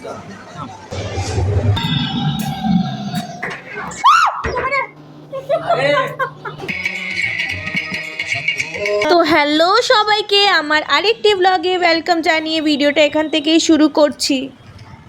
তো। তো হ্যালো সবাইকে আমার আরেকটি ব্লগে ওয়েলকাম জানিয়ে ভিডিওটা এখান থেকেই শুরু করছি।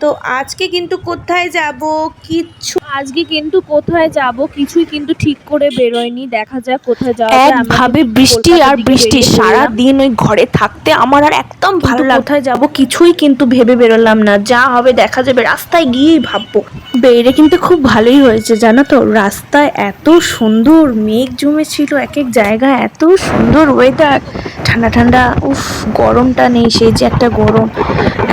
তো আজকে কিন্তু কোথায় যাব? কিচ্ছু আজকে কিন্তু কোথায় যাব? কিছুই কিন্তু ঠিক করে বেরোয়নি। দেখা যাক কোথায় যাওয়া যায়। একভাবে বৃষ্টি আর বৃষ্টি সারা দিন ওই ঘরে থাকতে আমার আর একদম ভালো লাগে কোথায় যাব? কিছুই কিন্তু ভেবে বেরোলাম না। যা হবে দেখা যাবে। রাস্তায় গিয়েই ভাববো। বেড়ে কিন্তু খুব ভালোই হয়েছে জানো তো? রাস্তায় এত সুন্দর মেঘ জমেছিল এক এক জায়গায় এত সুন্দর ওয়েদার ঠান্ডা ঠান্ডা উফ গরমটা নেই সেই যে একটা গরম।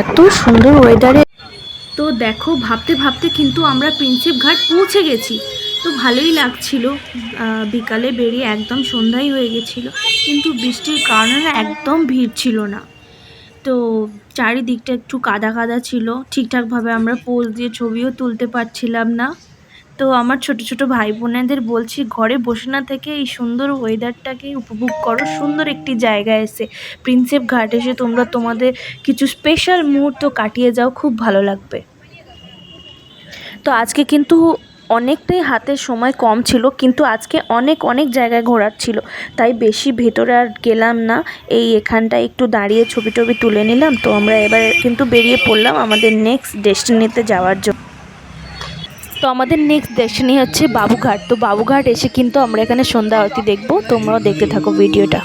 এত সুন্দর ওয়েদারে তো দেখো, ভাবতে ভাবতে কিন্তু আমরা প্রিন্সেপ ঘাট পৌঁছে গেছি। তো ভালোই লাগছিল। বিকালে বেরিয়ে একদম সন্ধ্যাই হয়ে গেছিল। কিন্তু বৃষ্টির কারণে একদম ভিড় ছিল না। তো চারিদিকটা একটু কাদা কাদা ছিল। ঠিকঠাকভাবে আমরা পোজ দিয়ে ছবিও তুলতে পারছিলাম না। তো আমার ছোট ছোট ভাই বোনেদের বলছি, ঘরে বসে না থেকে এই সুন্দর ওয়েদারটাকে উপভোগ করো। সুন্দর একটি জায়গায় এসে। প্রিন্সেপ ঘাট এসে তোমরা তোমাদের কিছু স্পেশাল মুহূর্ত কাটিয়ে যাও। খুব ভালো লাগবে। তো আজকে কিন্তু অনেকটাই হাতে সময় কম ছিল, কিন্তু আজকে অনেক অনেক জায়গায় ঘোরার ছিল। তাই বেশি ভেতরে আর গেলাম না। এই এখানটায় একটু দাঁড়িয়ে ছবি টবি তুলে নিলাম। তো আমরা এবার কিন্তু বেরিয়ে পড়লাম আমাদের নেক্সট ডেস্টিনিতে যাওয়ার জন্য। তো আমাদের নেক্সট ডেস্টিনি হচ্ছে বাবুঘাট। তো বাবুঘাট এসে কিন্তু আমরা এখানে সন্ধ্যা আরতি দেখব। তোমরাও দেখতে থাকো ভিডিওটা।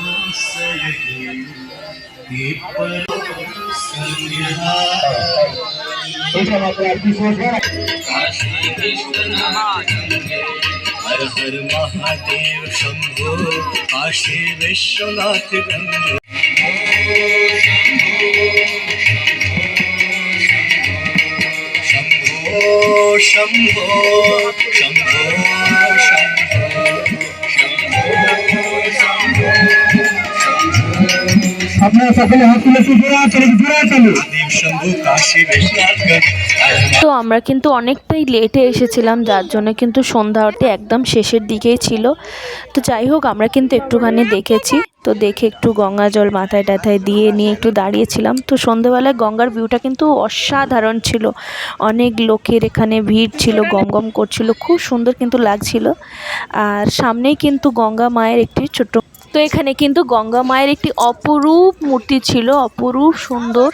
এটা মাত্র আর কি সোজা হর তো আমরা কিন্তু অনেকটাই লেটে এসেছিলাম যার জন্য কিন্তু সন্ধ্যা আরতি একদম শেষের দিকেই ছিল। তো যাই হোক আমরা কিন্তু একটুখানি দেখেছি। তো দেখে একটু গঙ্গা জল মাথায় টাথায় দিয়ে নিয়ে একটু দাঁড়িয়েছিলাম। তো সন্ধেবেলায় গঙ্গার ভিউটা কিন্তু অসাধারণ ছিল। অনেক লোকের এখানে ভিড় ছিল গমগম করছিল খুব সুন্দর কিন্তু লাগছিল। আর সামনেই কিন্তু গঙ্গা মায়ের একটি ছোট্ট তো এখানে কিন্তু গঙ্গা মায়ের একটি অপরূপ মূর্তি ছিল অপরূপ সুন্দর।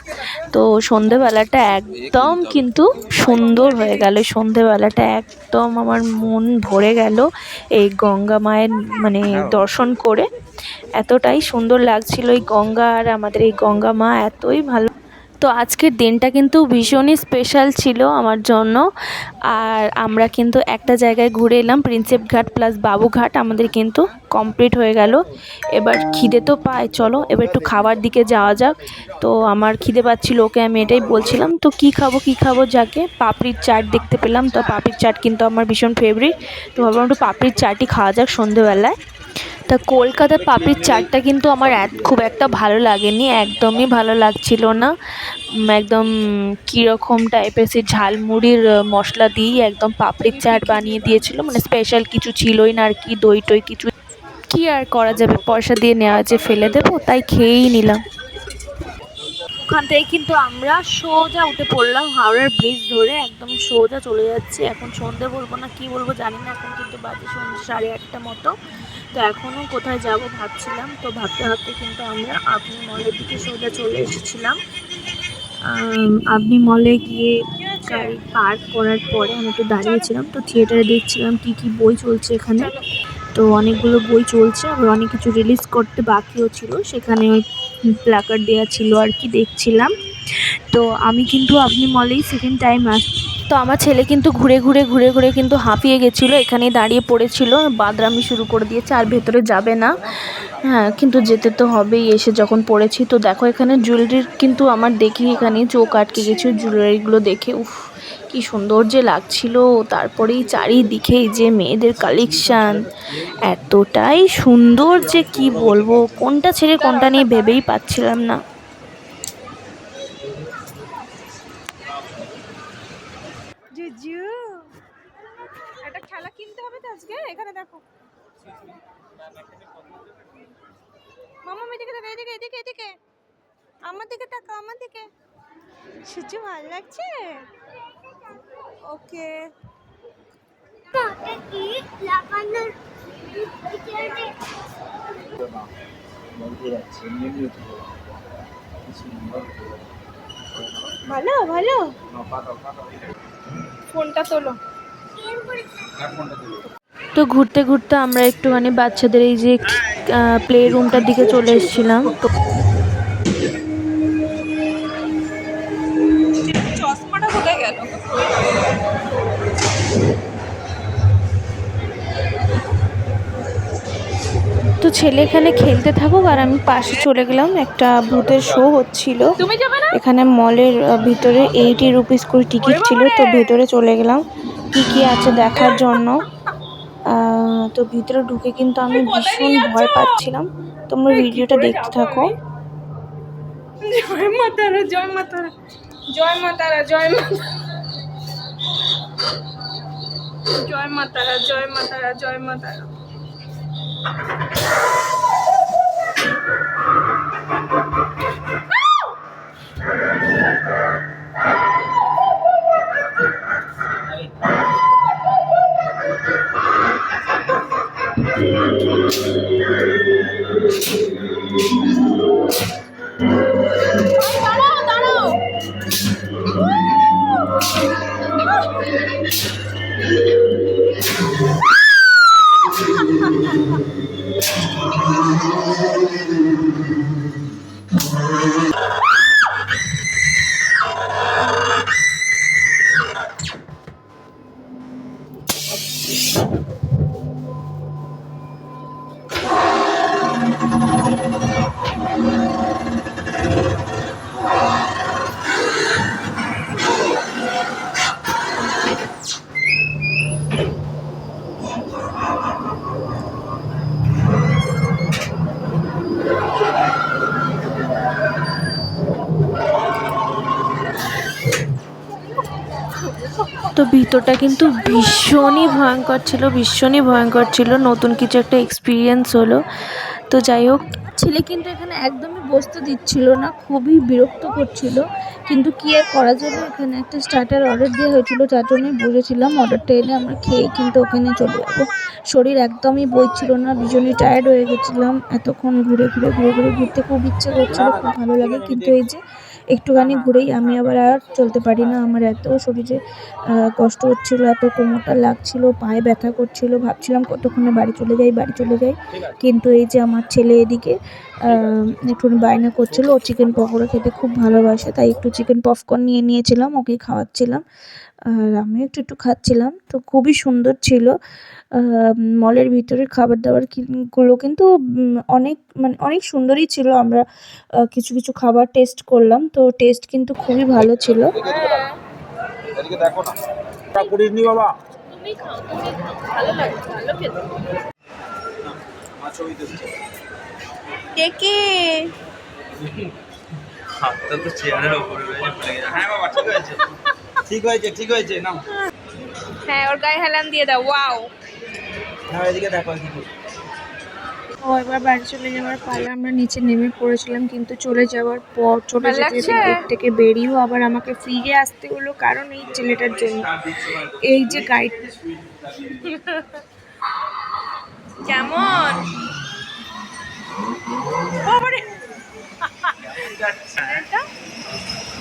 তো সন্ধেবেলাটা একদম কিন্তু সুন্দর হয়ে গেল। সন্ধেবেলাটা একদম আমার মন ভরে গেল এই গঙ্গা মায়ের মানে দর্শন করে। এতটাই সুন্দর লাগছিল এই গঙ্গা আর আমাদের এই গঙ্গা মা এতই ভালো তো আজকের দিনটা কিন্তু ভীষণই স্পেশাল ছিল আমার জন্য। আর আমরা কিন্তু একটা জায়গায় ঘুরে এলাম প্রিন্সেপ ঘাট প্লাস বাবুঘাট আমাদের কিন্তু কমপ্লিট হয়ে গেল। এবার খিদে তো পায়, চলো এবার একটু খাবার দিকে যাওয়া যাক। তো আমার খিদে পাচ্ছিল, ওকে আমি এটাই বলছিলাম, তো কি খাব কি খাব? যাকে পাপড়ির চাট দেখতে পেলাম, তো পাপড়ির চাট কিন্তু আমার ভীষণ ফেভারিট তো ভাবলাম একটু পাপড়ির চাটই খাওয়া যাক সন্ধেবেলায়। তা কলকাতার পাপড়ির চাটটা কিন্তু আমার খুব একটা ভালো লাগেনি, একদমই ভালো লাগছিল না। একদম কীরকম টাইপের সে ঝালমুড়ির মশলা দিয়েই একদম পাপড়ির চাট বানিয়ে দিয়েছিল। মানে স্পেশাল কিছু ছিলই না আর কি দই টই কিছু। কি আর করা যাবে? পয়সা দিয়ে নেওয়া যে ফেলে দেবো, তাই খেয়েই নিলাম। ওখান থেকে কিন্তু আমরা সোজা উঠে পড়লাম হাওড়ার ব্রিজ ধরে, একদম সোজা চলে যাচ্ছি। এখন সন্ধে বলব না, কি বলব জানি না, এখন কিন্তু বাজে সন্ধ্যে সাড়ে আটটা মতো। তো এখনও কোথায় যাব ভাবছিলাম, তো ভাবতে ভাবতে কিন্তু আমরা আপনি মলের দিকে সোজা চলে এসেছিলাম। আপনি মলে গিয়ে গাড়ি পার্ক করার পরে আমি একটু দাঁড়িয়েছিলাম, তো থিয়েটারে দেখছিলাম কী কী বই চলছে এখানে। তো অনেকগুলো বই চলছে, আবার অনেক কিছু রিলিজ করতে বাকিও ছিল, সেখানে প্ল্যাকার্ড দেওয়া ছিল আর কি দেখছিলাম। তো আমি কিন্তু আপনি মলেই সেকেন্ড টাইম আস তো আমার ছেলে কিন্তু ঘুরে ঘুরে ঘুরে ঘুরে কিন্তু হাঁপিয়ে গেছিল, এখানেই দাঁড়িয়ে পড়েছিল, বাদরামি শুরু করে দিয়েছে, আর ভেতরে যাবে না। হ্যাঁ কিন্তু যেতে তো হবেই, এসে যখন পড়েছি, তো দেখো এখানে জুয়েলারির কিন্তু আমার দেখি এখানে চোখ আটকে গেছে জুয়েলারিগুলো দেখে, উফ, কি সুন্দর যে লাগছিল। তারপরেই চারিদিকেই যে মেয়েদের কালেকশান এতটাই সুন্দর যে কি বলব, কোনটা ছেড়ে কোনটা নিয়ে ভেবেই পাচ্ছিলাম না জুজু একটা খেলা কিনতে হবে তো আজকে এখানে দেখো। মামা এদিকে দেখো এদিকে এদিকে এদিকে। আমার দিকে টাকা আমার দিকে। সূর্য ভালো লাগছে? ওকে। ভালো ভালো। ফোনটা তোলো। তো ঘুরতে ঘুরতে আমরা একটুখানি বাচ্চাদের এই যে প্লে রুমটার দিকে চলে এসেছিলাম। তো তো ছেলে এখানে খেলতে থাকুক আর আমি পাশে চলে গেলাম। একটা ভূতের শো হচ্ছিল। এখানে মলের ভিতরে এইটি রুপিস করে টিকিট ছিল। তো ভেতরে চলে গেলাম। কি কি আছে দেখার জন্য? তো ভিতরে ঢুকে কিন্তু আমি ভীষণ ভয় পাচ্ছিলাম। তোমরা ভিডিওটা দেখতে থাকো। জয় মা তারা, জয় মাতারা জয় মা তারা, জয় মা জয় মাতারা জয় মা তারা, জয় মা তো ভিতরটা কিন্তু ভীষণই ভয়ঙ্কর ছিল, ভীষণই ভয়ঙ্কর ছিল। নতুন কিছু একটা এক্সপিরিয়েন্স হলো। তো যাই হোক, ছেলে কিন্তু এখানে একদমই বসতে দিচ্ছিল না, খুবই বিরক্ত করছিল। কিন্তু কি আর করা যাবে? এখানে একটা স্টার্টার অর্ডার দেওয়া হয়েছিল, যার জন্যই বসেছিলাম অর্ডারটা এনে আমরা খেয়ে কিন্তু ওখানে চলে যাব। শরীর একদমই বইছিল না, ভীষণই টায়ার্ড হয়ে গেছিলাম। এতক্ষণ ঘুরে ঘুরে ঘুরে ঘুরে ঘুরতে খুব ইচ্ছে করছিল, খুব ভালো লাগে। কিন্তু এই যে একটুখানি ঘুরেই আমি আবার আর চলতে পারি না। আমার এত শরীরে কষ্ট হচ্ছিল, এত কোমরটা লাগছিল, পায়ে ব্যথা করছিল। ভাবছিলাম কতক্ষণে বাড়ি চলে যাই, বাড়ি চলে যাই। কিন্তু এই যে আমার ছেলে এদিকে একটু বায়না করছিল, ও চিকেন পকোড়া খেতে খুব ভালোবাসে, তাই একটু চিকেন পপকর্ন নিয়ে নিয়েছিলাম ওকে খাওয়াচ্ছিলাম। আর আমিও একটু একটু খাচ্ছিলাম। তো খুবই সুন্দর ছিল। মলের ভিতরে খাবার দাবারগুলো কিন্তু অনেক মানে অনেক সুন্দরই ছিল। আমরা কিছু কিছু খাবার টেস্ট করলাম। তো টেস্ট কিন্তু খুবই ভালো ছিল। দেখো হাতটা তো চেয়ারের হ্যাঁ বাবা ঠিক হয়েছে ঠিক হয়েছে ঠিক হয়েছে নাও। হ্যাঁ ওর গায়ে হেলান দিয়ে দাও ওয়াও। নাও এদিকে দেখো এদিকে। ও এবার বাড়ি চলে যাওয়ার পালা আমরা নিচে নেমে পড়েছিলাম কিন্তু চলে যাওয়ার পর চলে যেতে যেতে গেট থেকে বেরিয়েও আবার আমাকে ফিরে আসতে হলো কারণ এই ছেলেটার জন্য। এই যে গাইড কেমন? বাবারে।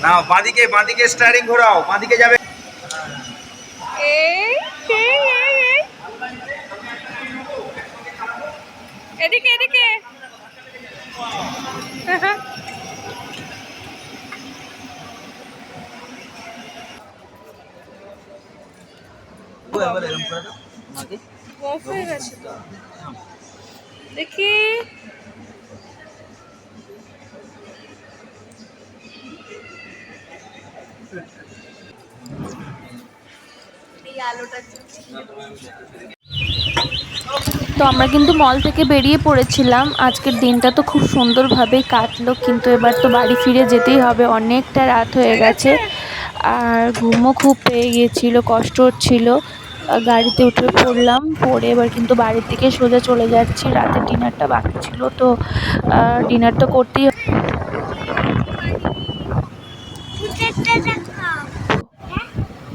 নাও বাঁদিকে বাঁদিকে স্টারিং ঘোরাও বাঁদিকে যাবে। এই এই এই এই। এদিকে এদিকে। দেখি। তো আমরা কিন্তু মল থেকে বেরিয়ে পড়েছিলাম। আজকের দিনটা তো খুব সুন্দরভাবেই কাটলো, কিন্তু এবার তো বাড়ি ফিরে যেতেই হবে। অনেকটা রাত হয়ে গেছে, আর ঘুমও খুব পেয়ে গিয়েছিল, কষ্ট হচ্ছিল। গাড়িতে উঠে পড়লাম, পড়ে এবার কিন্তু বাড়ির দিকে সোজা চলে যাচ্ছি। রাতের ডিনারটা বাকি ছিল, তো ডিনার তো করতেই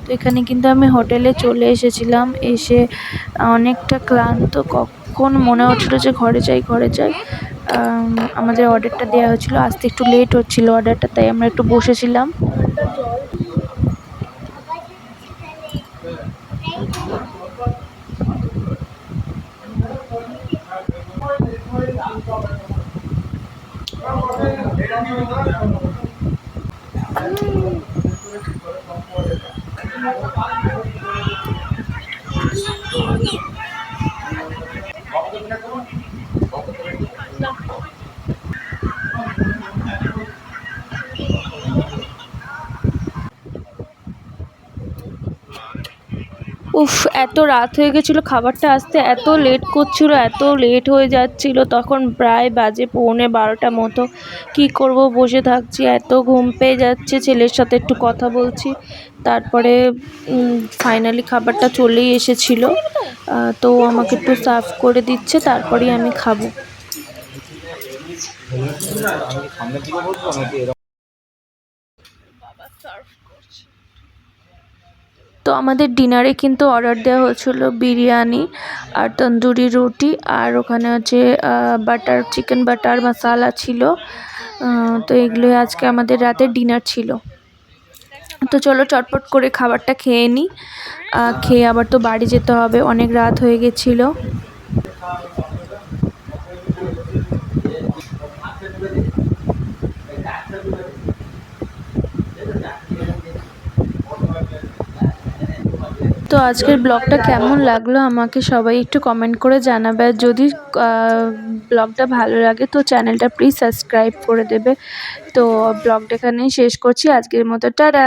তো এখানে কিন্তু আমি হোটেলে চলে এসেছিলাম। এসে অনেকটা ক্লান্ত, কখন মনে হচ্ছিল যে ঘরে যাই ঘরে যাই। আমাদের অর্ডারটা দেওয়া হয়েছিল আসতে একটু লেট হচ্ছিল অর্ডারটা তাই আমরা একটু বসেছিলাম। Thank you. উফ, এত রাত হয়ে গেছিল খাবারটা আসতে, এত লেট করছিল, এত লেট হয়ে যাচ্ছিল, তখন প্রায় বাজে পৌনে বারোটা মতো। কি করব, বসে থাকছি, এত ঘুম পেয়ে যাচ্ছে, ছেলের সাথে একটু কথা বলছি। তারপরে ফাইনালি খাবারটা চলেই এসেছিল। তো আমাকে একটু সার্ভ করে দিচ্ছে, তারপরেই আমি খাব। তো আমাদের ডিনারে কিন্তু অর্ডার দেওয়া হয়েছিল বিরিয়ানি আর তন্দুরি রুটি আর ওখানে হচ্ছে বাটার, চিকেন বাটার মশালা ছিল। তো এগুলোই আজকে আমাদের রাতে ডিনার ছিল। তো চলো চটপট করে খাবারটা খেয়ে নিই খেয়ে আবার তো বাড়ি যেতে হবে, অনেক রাত হয়ে গেছিল। আজকের ব্লগটা কেমন লাগল আমাকে সবাই একটু কমেন্ট করে জানাবে। আর যদি ব্লগটা ভালো লাগে তো চ্যানেলটা প্লিজ সাবস্ক্রাইব করে দেবে। তো ব্লগটা এখানেই শেষ করছি। আজকের মতো, টাটা!